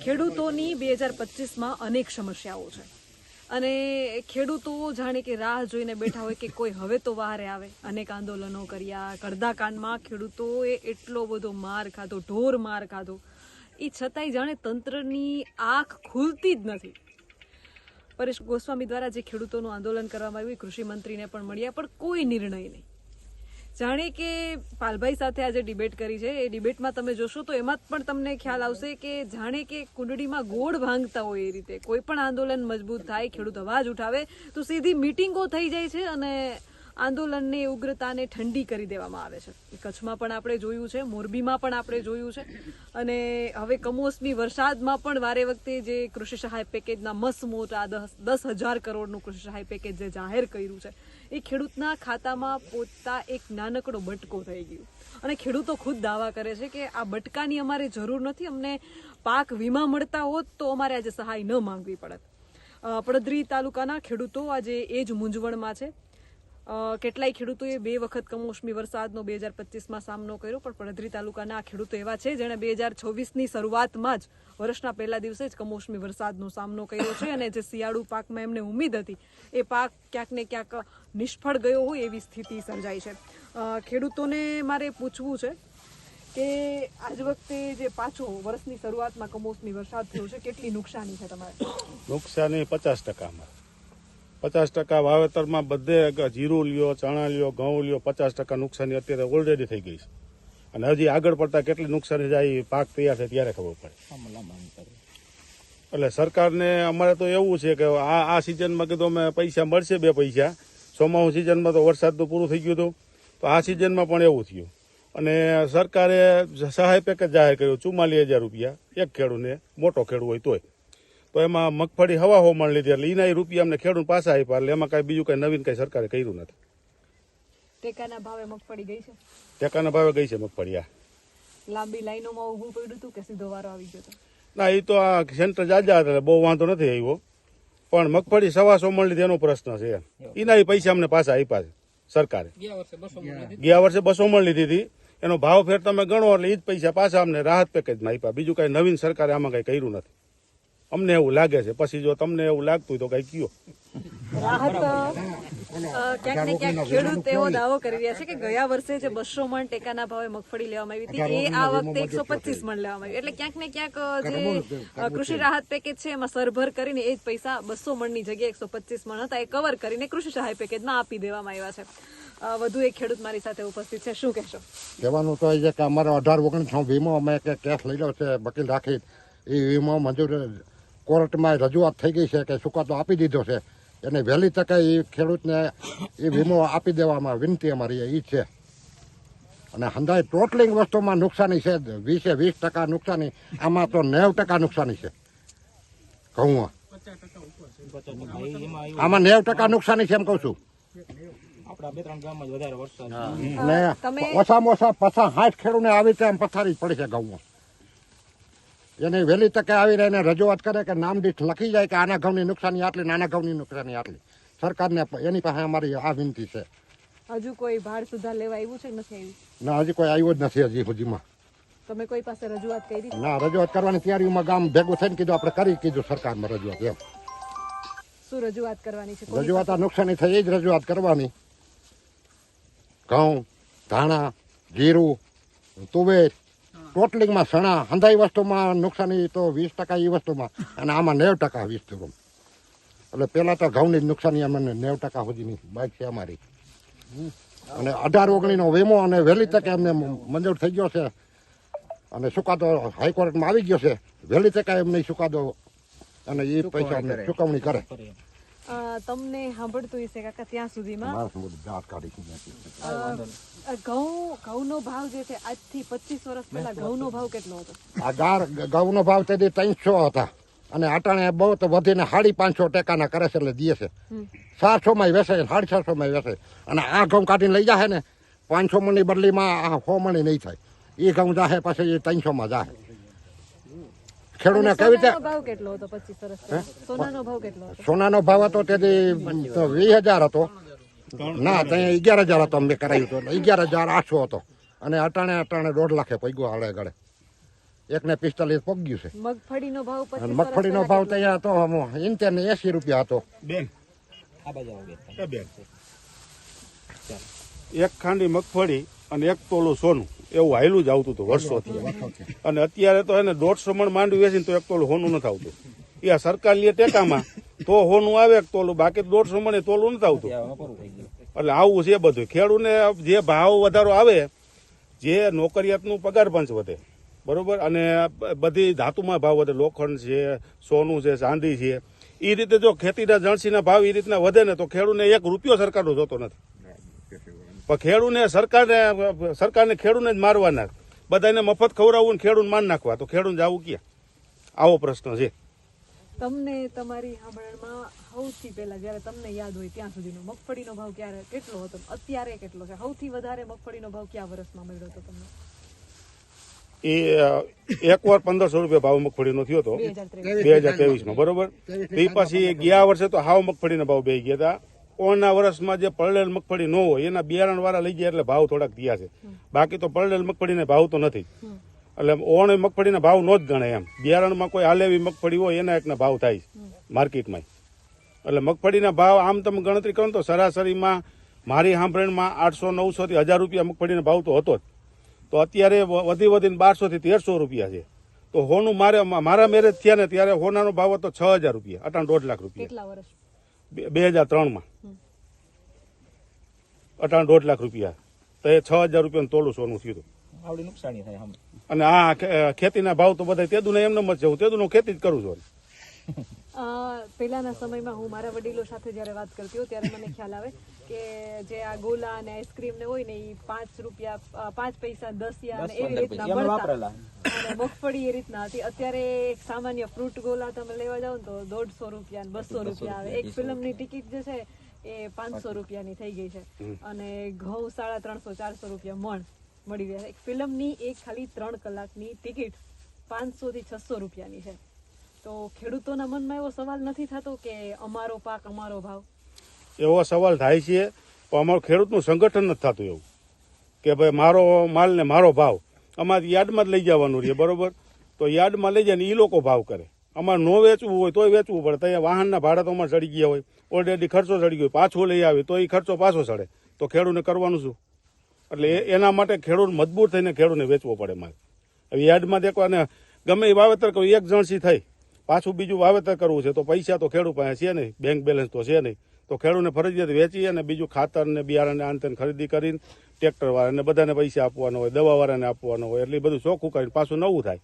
ખેડૂતોની બે હજાર પચીસમાં અનેક સમસ્યાઓ છે. અને ખેડૂતો જાણે કે રાહ જોઈને બેઠા હોય કે કોઈ હવે તો વારે આવે. અનેક આંદોલનો કર્યા, કડદાકાંડમાં ખેડૂતોએ એટલો બધો માર ખાધો, ઢોર માર ખાધો. એ છતાંય જાણે તંત્રની આંખ ખુલતી જ નથી. પરેશ ગોસ્વામી દ્વારા જે ખેડૂતોનું આંદોલન કરવામાં આવ્યું કૃષિ મંત્રીને પણ મળ્યા, પણ કોઈ નિર્ણય નહીં. જાણે કે પાલભાઈ સાથે આજે ડિબેટ કરી છે. એ ડિબેટમાં તમે જોશો તો એમાં પણ તમને ખ્યાલ આવશે કે જાણે કે કુંડળીમાં ગોળ ભાંગતા હોય એ રીતે. કોઈ પણ આંદોલન મજબૂત થાય, ખેડૂત અવાજ ઉઠાવે, તો સીધી મિટિંગો થઈ જાય છે અને આંદોલનની ઉગ્રતાને ઠંડી કરી દેવામાં આવે છે. કચ્છમાં પણ આપણે જોયું છે, મોરબીમાં પણ આપણે જોયું છે. અને હવે કમોસમી વરસાદમાં પણ વારે વખતે જે કૃષિ સહાય પેકેજના મસ મોટા દસ હજાર કરોડનું કૃષિ સહાય પેકેજ જે જાહેર કર્યું છે, એ ખેડૂતના ખાતામાં પોતા એક નાનકડો બટકો થઈ ગયો. અને ખેડૂતો ખુદ દાવા કરે છે કે આ બટકાની અમારે જરૂર નથી, અમને પાક વીમા મળતા હોત તો અમારે આજે સહાય ન માંગવી પડત. પડદરી તાલુકાના ખેડૂતો આજે એ જ મૂંઝવણમાં છે. કેટલાય ખેડૂતોએ બે વખત કમોસમી વરસાદનો બે હજાર પચીસમાં સામનો કર્યો, પણ પડધરી તાલુકાના આ ખેડૂતો એવા છે જેણે બે હજાર છવ્વીસની શરૂઆતમાં જ વર્ષના પહેલા દિવસે જ કમોસમી વરસાદનો સામનો કર્યો છે અને જે શિયાળુ પાકમાં એમને ઉમ્મીદ હતી, એ પાક ક્યાંક ને ક્યાંક નિષ્ફળ ગયો હોય એવી સ્થિતિ સર્જાઈ છે. ખેડૂતોને મારે પૂછવું છે કે આજ વખતે જે પાછો વર્ષની શરૂઆતમાં કમોસમી વરસાદ થયો છે, કેટલી નુકસાની છે તમારે? નુકસાની પચાસ ટકામાં. પચાસ ટકા વાવેતરમાં બધે જીરું લ્યો ચણા લ્યો ઘઉં લ્યો પચાસ ટકા નુકસાની અત્યારે ઓલરેડી થઈ ગઈ છે. અને હજી આગળ પડતા કેટલી નુકસાની જાય પાક તૈયાર થાય ત્યારે ખબર પડે. એટલે સરકારને અમારે તો એવું છે કે આ આ સિઝનમાં કીધું અમે પૈસા મળશે બે પૈસા. ચોમાસું સિઝનમાં તો વરસાદનું પૂરું થઈ ગયું હતું. તો આ સિઝનમાં પણ એવું થયું. અને સરકારે સહાય પેકેજ જાહેર કર્યું ચુમ્માલીસ હજાર રૂપિયા. એક ખેડૂને મોટો ખેડૂત હોય તોય. તો એમાં મગફળી હવા હોમણ લીધી એટલે એના રૂપિયા અમને ખેડૂત પાછા આપ્યા એટલે એમાં કાંઈ બીજું કાંઈ નવીન કાંઈ સરકારે કર્યું નથી. ટેકાના ભાવે મગફળી ગઈ છે? ટેકાના ભાવે ગઈ છે મગફળી આ લાંબી લાઈનોમાં ઊભું પડ્યું હતું કે સીધો વારો આવી ગયો ના એ તો આ સેન્ટર જાજા હતા એટલે બહુ વાંધો નથી આવ્યો. પણ મગફળી સવા સો મળી એનો પ્રશ્ન છે એના એ પૈસા અમને પાછા આપ્યા છે સરકારે. ગયા વર્ષે બસો મણ લીધી હતી? એનો ભાવ ફેર તમે ગણો એટલે એ જ પૈસા પાછા અમને રાહત પેકેજમાં આપ્યા. બીજું કાંઈ નવીન સરકારે આમાં કાંઈ કર્યું નથી. અમને એવું લાગે છે. પછી જો તમને એવું લાગતું હોય તો કઈ કયો. ક્યાંક ને ક્યાંક ખેડૂત એવો દાવો કરી રહ્યા છે કે ગયા વર્ષે જે બસો મણ ટેકાના ભાવે મગફળી લેવામાં આવી હતી એ આ વખતે એકસો પચીસ મણ લેવામાં આવી. એટલે ક્યાંક ને ક્યાંક જે કૃષિ રાહત પેકેજ છે એમાં સરભર કરીને એ જ પૈસા બસો મણની જગ્યાએ એકસો પચીસ મણ હતા એ કવર કરીને કૃષિ સહાય પેકેજમાં આપી દેવામાં આવ્યા છે. વધુ એક ખેડૂત મારી સાથે ઉપસ્થિત છે. શું કહેશો? કહેવાનું તો એ કે અમારો અઢાર ઓગણીસો વીમો અમે કે કેસ લઈ લો છે વકીલ રાખી. એ વીમો મંજૂર કોર્ટમાં રજૂઆત થઈ ગઈ છે કે ચુકાદો આપી દીધો છે. એને વહેલી તકે એ ખેડૂતને એ વીમો આપી દેવામાં વિનંતી અમારી એ છે. અને હંધાઈ ટોટલિંગ વસ્તુમાં નુકસાની છે. વીસે વીસ ટકા નુકસાની આમાં તો નેવ ટકા નુકસાની છે. ઘઉં આમાં નેવ ટકા નુકસાની છે એમ કહું છું. આપણા બે ત્રણ ગામમાં જ વધારે વરસાદ. ને તમે- ઓછામાં ઓછા પછા સાઠ ખેડૂને આવી રીતે આમ પથારી જ પડે છે ઘઉંમાં એને વહેલી તકે આવીને એને રજૂઆત કરે કે નામ દીઠ લખી જાય કે આના ઘઉંની નુકસાની આટલી નાના ઘઉંની નુકસાની આટલી. સરકારને એની પાસે અમારી આ વિનંતી છે. હજુ કોઈ ભાડ સુધાર લેવા આવ્યું છે નથી આવ્યું? ના હજી કોઈ આવ્યું જ નથી હજી સુધીમાં. તમે કોઈ પાસે રજૂઆત કરી ના રજૂઆત કરવાની તૈયારીમાં ગામ ભેગું થઈને કીધું આપણે કરી કીધું સરકારમાં રજૂઆત એમ. શું રજૂઆત કરવાની છે? રજૂઆત આ નુકસાની થઈ એ જ રજૂઆત કરવાની. ઘઉં ધાણા જીરું તુવેર ટોટલિંગમાં સણા હંધાઈ વસ્તુમાં નુકસાની તો વીસ ટકા એ વસ્તુમાં અને આમાં નેવ ટકા વીસ ટકા એટલે પેલા તો ઘઉંની જ નુકસાની અમને નેવ ટકા સુધીની બાઇક છે અમારી. અને અઢાર ઓગણીનો વીમો અને વહેલી તકે અમને મંજૂર થઈ ગયો છે. અને સુકાદો હાઈકોર્ટમાં આવી ગયો છે. વહેલી તકે એમને સુકાદો અને એ પૈસા અમને ચુકવણી કરે. તમને સાંભળતું હશે કાકા ત્યાં સુધીમાં. ઘઉં ઘઉંનો ભાવ જે છે આજથી પચીસ વર્ષ પહેલા ઘઉંનો ભાવ કેટલો હતો? ઘઉંનો ભાવ તેથી ત્રણસો હતા. અને અટાણે બહુ તો વધીને સાડી પાંચસો ટેકાના કરે છે એટલે દે છે. સાતસો માં વેસે સાડી છસો માં વેસે અને આ ઘઉં કાઢીને લઈ જાય ને પાંચસો મણની બદલીમાં આ સો મણી નહીં થાય. એ ઘઉં જાહે પછી એ ત્રણસો માં જાહે. ખેડૂને કેવી રીતે સોનાનો ભાવ કેટલો હતો? પચીસ વર્ષ સોનાનો ભાવ કેટલો હતો? સોનાનો ભાવ હતો તેથી વીસ હજાર હતો. ના ત્યાં અગિયાર હજાર હતો અમે કરાયું હતું એટલે અગિયાર હજાર આઠસો હતો. અને અટાણે અટાણે દોઢ લાખે પૈગો હાલે ગળે. એકને પિસ્તાલીસ પગ્યું છે. મગફળીનો ભાવ અને મગફળીનો ભાવ ત્યાં તો ઇન્તેર ને એસી રૂપિયા હતો. બેન. એક ખાંડી મગફળી અને એક તોલું સોનું. એવું હાયલું જ આવતું હતું વર્ષોથી અને અત્યારે તો એને દોઢસો મણ માંડવી વેચીને તો એક તોલું હોનું નથી આવતું. એ આ સરકાર લે ટેકામાં તો હોનું આવે એક તોલું બાકી દોઢસો મણ એ તોલું નથી આવતું. એટલે આવું છે બધું. ખેડૂને જે ભાવ વધારો આવે જે નોકરિયાતનું પગાર પંચ વધે બરોબર? અને બધી ધાતુમાં ભાવ વધે. લોખંડ છે સોનું છે ચાંદી છે. એ રીતે જો ખેતીના જણસીના ભાવ એ રીતના વધે ને તો ખેડૂને એક રૂપિયો સરકારનો જોતો નથી. પણ ખેડૂને સરકારને સરકારને ખેડૂને જ મારવાના. બધાને મફત ખવડાવવું ને ખેડૂને માર નાખવા. તો ખેડૂને જવું ક્યાં? આવો પ્રશ્ન છે. તમને તમારી સાંભળમાં સૌથી પહેલા જ્યારે તમને યાદ હોય ત્યાં સુધીનો મગફળીનો ભાવ ક્યારે કેટલો હતો? અત્યારે કેટલો છે? સૌથી વધારે મગફળીનો ભાવ કયા વર્ષમાં મળ્યો હતો તમને? એ એક વાર પંદરસો રૂપિયા ભાવ મગફળીનો થયો હતો. બે હજાર ત્રેવીસ. બે હજાર ત્રેવીસમાં બરોબર તે પછી ગયા વર્ષે તો હાવ મગફળીના ભાવ બે ગયા હતા. ઓના વર્ષમાં જે પલળેલ મગફળી ન હોય એના બિયારણ વાળા લઈ ગયા એટલે ભાવ થોડાક થયા છે. બાકી તો પલળેલ મગફળીને ભાવ તો નથી. એટલે ઓણ મગફળીના ભાવ નો જ ગણે એમ. બિયારણમાં કોઈ હાલેવી મગફળી હોય એના એકના ભાવ થાય માર્કેટમાં. એટલે મગફળીના ભાવ આમ તમે ગણતરી કરો તો સરાસરીમાં મારી સાંભળણમાં આઠસો નવસો થી હજાર રૂપિયા મગફળીનો ભાવ તો હતો જ. તો અત્યારે વધી વધીને બારસો થી તેરસો રૂપિયા છે. તો હોનું મારે મારા મેરેજ થયા ને ત્યારે હોનાનો ભાવ હતો છ હજાર રૂપિયા અટાણ દોઢ લાખ રૂપિયા. બે- બે હજાર ત્રણમાં. અટાણ દોઢ લાખ રૂપિયા. તો એ છ હજાર રૂપિયાનું તોલું સોનું થયું હતું. આવડી નુકસાની થાય આમ અને આ ખેતીના ભાવ તો બધા તેદુને એમને જ છે. હું તેદુનું ખેતી જ કરું છું. અ, પહેલાના સમયમાં હું મારા વડીલો સાથે જ્યારે વાત કરતી હોઉં ત્યારે મને ખ્યાલ આવે કે જે આ ગોલા અને આઈસ્ક્રીમ ને હોય ને એ પાંચ રૂપિયા પાંચ પૈસા દસિયા અને દસ એવી રીતના એમાં અને મગફળી એ રીતના હતી. અત્યારે એક સામાન્ય ફ્રૂટ ગોલા તમે લેવા જાઓ ને તો દોઢસો રૂપિયા બસો રૂપિયા આવે. એક ફિલ્મની ટિકિટ જે છે એ પાંચસો રૂપિયાની થઈ ગઈ છે. અને ઘઉં સાડા ત્રણસો ચારસો રૂપિયા મણ મળી રહ્યા એક ફિલ્મની એક ખાલી ત્રણ કલાકની ટિકિટ પાંચસો થી છસો રૂપિયાની છે. તો ખેડૂતોના મનમાં એવો સવાલ નથી થતો કે અમારો પાક અમારો ભાવ? એવો સવાલ થાય છે પણ અમારું ખેડૂતનું સંગઠન નથી થતું એવું. કે ભાઈ મારો માલ ને મારો ભાવ. અમારે યાર્ડમાં જ લઈ જવાનું રહે બરોબર? તો યાર્ડમાં લઈ જાય ને એ લોકો ભાવ કરે. અમારે નો વેચવું હોય તોય વેચવું પડે. ત્યાં વાહનના ભાડા તો અમારે ચડી ગયા હોય. ઓલરેડી ખર્ચો ચડી ગયો. પાછો લઈ આવે, તો એ ખર્ચો પાછો ચડે. તો ખેડૂતને કરવાનું શું? એટલે એના માટે ખેડૂત મજબૂર થઈને ખેડૂતને વેચવો પડે માલ. હવે યાર્ડમાં દેખો અને ગમે એ વાવેતર કરવું એક જણસી થઈ. પાછું બીજું વાવેતર કરવું છે, તો પૈસા તો ખેડૂત પાસે છે નહીં. બેંક બેલેન્સ તો છે નહીં. તો ખેડૂતને ફરજિયાત વેચી અને બીજું ખાતર ને બિયારણ આન તેન ખરીદી કરીને ટ્રેક્ટરવાળાને બધાને પૈસા આપવાના હોય, દવાવાળાને આપવાનો હોય, એટલે બધું ચોખ્ખું કરીને પાછું નવું થાય.